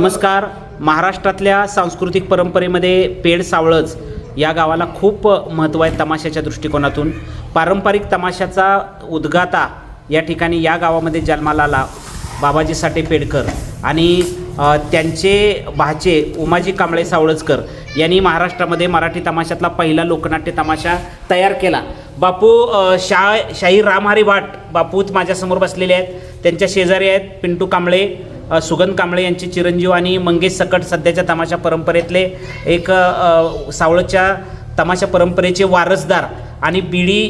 नमस्कार. महाराष्ट्रातल्या सांस्कृतिक परंपरेमध्ये पेड सावळज या गावाला खूप महत्त्व आहे तमाशाच्या दृष्टिकोनातून. पारंपरिक तमाशाचा उद्गाता या ठिकाणी या गावामध्ये जन्माला आला बाबाजी साठे पेडकर आणि त्यांचे भाचे उमाजी कांबळे सावळजकर यांनी महाराष्ट्रामध्ये मराठी तमाशातला पहिला लोकनाट्य तमाशा तयार केला. बापू शा शाहीर रामहारी भाट बापूच माझ्यासमोर बसलेले आहेत. त्यांच्या शेजारी आहेत पिंटू कांबळे सुगंध कांबळे यांचे चिरंजीव आणि मंगेश सकट सध्याच्या तमाशा परंपरेतले एक सावळच्या तमाशा परंपरेचे वारसदार आणि बी डी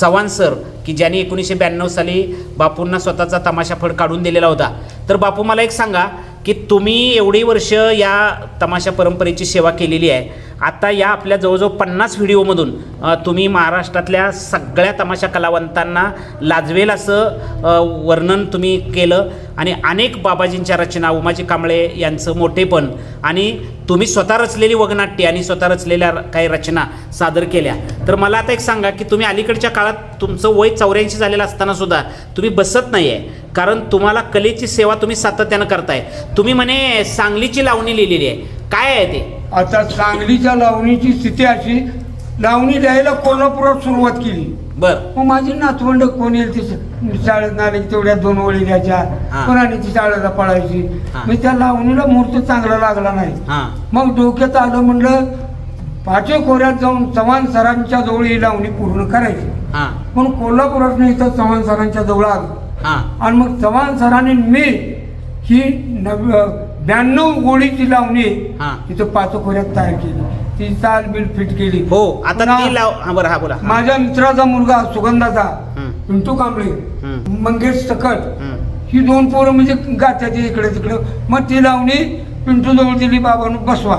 चव्हाण सर की ज्यांनी एकोणीसशे ब्याण्णव साली बापूंना स्वतःचा तमाशा फड काढून दिलेला होता. तर बापू मला एक सांगा की तुम्ही एवढी वर्ष या तमाशा परंपरेची सेवा केलेली आहे. आता या आपल्या जवळजवळ पन्नास व्हिडिओमधून तुम्ही महाराष्ट्रातल्या सगळ्या तमाशा कलावंतांना लाजवेल असं वर्णन तुम्ही केलं. आणि अनेक बाबाजींच्या रचना उमाजी कांबळे यांचं मोठेपण आणि तुम्ही स्वतः रचलेली वगनाट्य आणि स्वतः रचलेल्या र- काही रचना सादर केल्या. तर मला आता एक सांगा की तुम्ही अलीकडच्या काळात तुमचं वय चौऱ्याऐंशी झालेलं असताना सुद्धा तुम्ही बसत नाही आहे कारण तुम्हाला कलेची सेवा तुम्ही सातत्यानं करताय. तुम्ही म्हणे सांगलीची लावणी लिहिलेली आहे. काय आहे ते? आता सांगलीच्या लावणीची स्थिती अशी लावणी द्यायला कोल्हापुरात सुरुवात केली. बर. मग माझी नातवंड कोण येईल ती शाळेत की तेवढ्या दोन ओळी द्यायच्या हा. कोणाने ती शाळेला पळायची. हा. मी त्या लावणीला मुहूर्त चांगला लागला नाही. हां. मग डोक्यात आलं म्हणलं पाचव्या खोऱ्यात जाऊन चव्हाण सरांच्या जवळ ही लावणी पूर्ण करायची. हां. म्हणून कोल्हापुरात नाही तर चव्हाण सरांच्या जवळ आलो. हां. आणि मग चव्हाण सरांनी मी ही नव ब्याण्णव गोळीची लावणी हा. तिथं पाच खोऱ्यात तयार केली. ती चाल बिल फिट केली. हो आता पुन्हा ती लाव हां बरं हा बोला. हां. माझ्या मित्राचा मुलगा सुगंधाचा पिंटू कांबळे मंगेश सकट हं. ही दोन पोरं म्हणजे गात्याची इकडे तिकडे मग ती लावणी पिंटू जवळ दिली बाबांनो बसवा.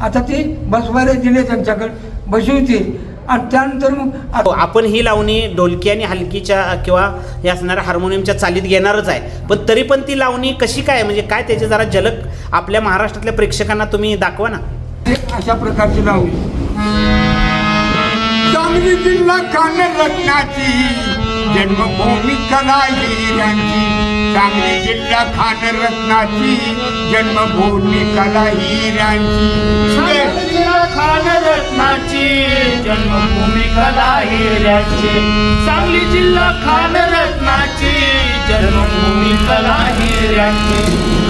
आता ती बसवायला दिली त्यांच्याकडे. बसवते आणि त्यानंतर मग हो, आपण ही लावणी ढोलकी आणि हलकीच्या किंवा हे असणाऱ्या हार्मोनियमच्या चालीत घेणारच आहे. पण तरी पण ती लावणी कशी काय म्हणजे काय त्याची जरा झलक आपल्या महाराष्ट्रातल्या प्रेक्षकांना तुम्ही दाखवा ना. अशा प्रकारची लावणी. सांगली जिल्हा खान रत्नाची जन्मभूमी कला हिऱ्यांची सांगली जिल्हा खान रत्नाची जन्मभूमी कला हिऱ्यांची कला हिऱ्याची सांगली जिल्हा खान रत्नाची जन्मभूमी कला हिऱ्याची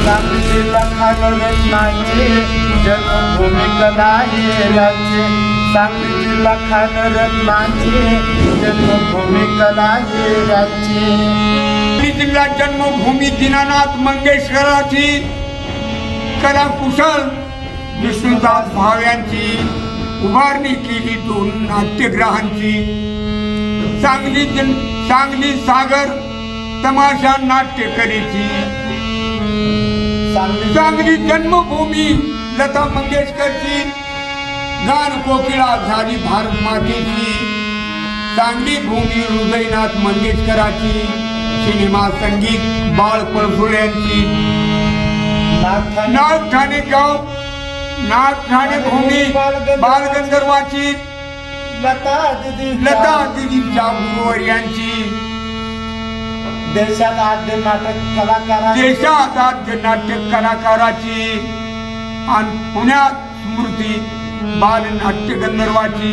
सांगली जिल्हा खान रत्नाची जन्मभूमी कला हिऱ्याची सांगली जिल्हा खान रत्नाची जन्मभूमी कला हिऱ्याची जिल्हा जन्मभूमी दीनानाथ मंगेशकराची कला कुशल विष्णुदास भाव यांची. उभारणी केली दोन नाट्यग्रहांची. सांगली जन सांगली सागर तमाशा नाट्य करीची सांगली जन्मभूमी लता मंगेशकरची. गान कोकिळा झाली भारत मातेची. सांगली भूमी हृदयनाथ मंगेशकराची. सिनेमा संगीत बाळ पळसुळ्यांची नाग ठाणे गाव ठाणे भूमी बालगंधर्वाची लता दिदी लता दिदीच्या गुरुवर यांची देशात आद्य नाटक कलाकार देशात आद्य नाट्य कलाकाराची आणि पुण्यात स्मृती बाल नाट्य गंधर्वाची.